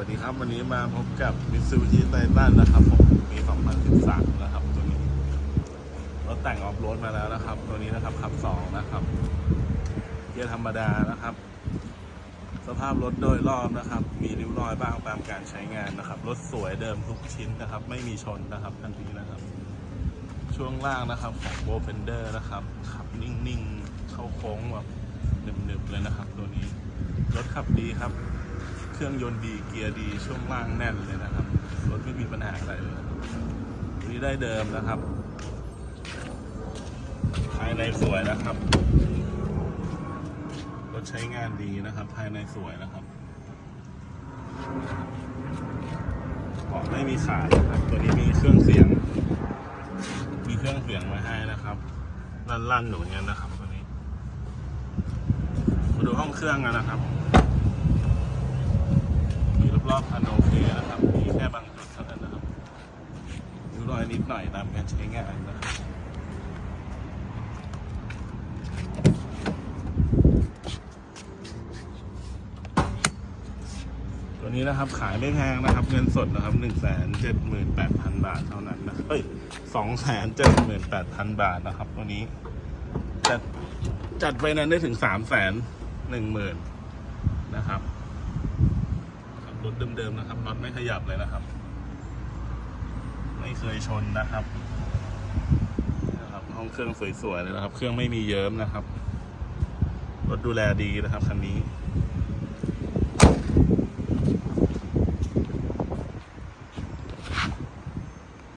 วัสดีครับวันนี้มาพบกับ Mitsubishi Titan นะครับผมปี 2013 นะครับ ตัวนี้รถแต่งออฟโรดมาแล้วนะครับ ตัวนี้นะครับขับ 2 นะครับเกียร์ธรรมดานะครับ สภาพรถโดยรอบนะครับ มีริ้วรอยบ้างตามการใช้งานนะครับ รถสวยเดิมทุกชิ้นนะครับ ไม่มีชนนะครับทันทีนะครับ ช่วงล่างนะครับของโบเฟนเดอร์นะครับขับนิ่งๆ เข้าโค้งแบบหนึบๆเลยนะครับ ตัวนี้รถขับดีครับ เครื่องยนต์ดีเกียร์ดีช่วงล่างแน่นเลยนะครับ รถไม่มีปัญหาอะไรเลยตัวนี้ได้เดิมนะครับ ภายในสวยนะครับ รถใช้งานดีนะครับ ภายในสวยนะครับเบาะไม่มีขาดนะครับ ตัวนี้มีเครื่องเสียง มีเครื่องเสียงมาให้นะครับลั่นๆหนูเนี้ยนะครับตัวนี้มาดูห้องเครื่องกันนะครับ รอบคันโอเคนะครับ มีแค่บางจุดเท่านั้นนะครับมีรอยนิดหน่อยตามการใช้งานนะครับตัวนี้นะครับขายไม่แพงนะครับ เงินสดนะครับหนึ่งแสนเจ็ดหมื่นแปดพันบาทเท่านั้นนะเอ้ยสองแสนเจ็ดหมื่นแปดพันบาทนะครับ ตัวนี้จัดจัดไฟแนนซ์ได้ถึงสามแสนหนึ่งหมื่นนะครับ เดิมๆนะครับน็อตไม่ขยับเลยนะครับ ไม่เคยชนนะครับนะครับห้องเครื่องสวยๆเลยนะครับ เครื่องไม่มีเยิ้มนะครับรถดูแลดีนะครับคันนี้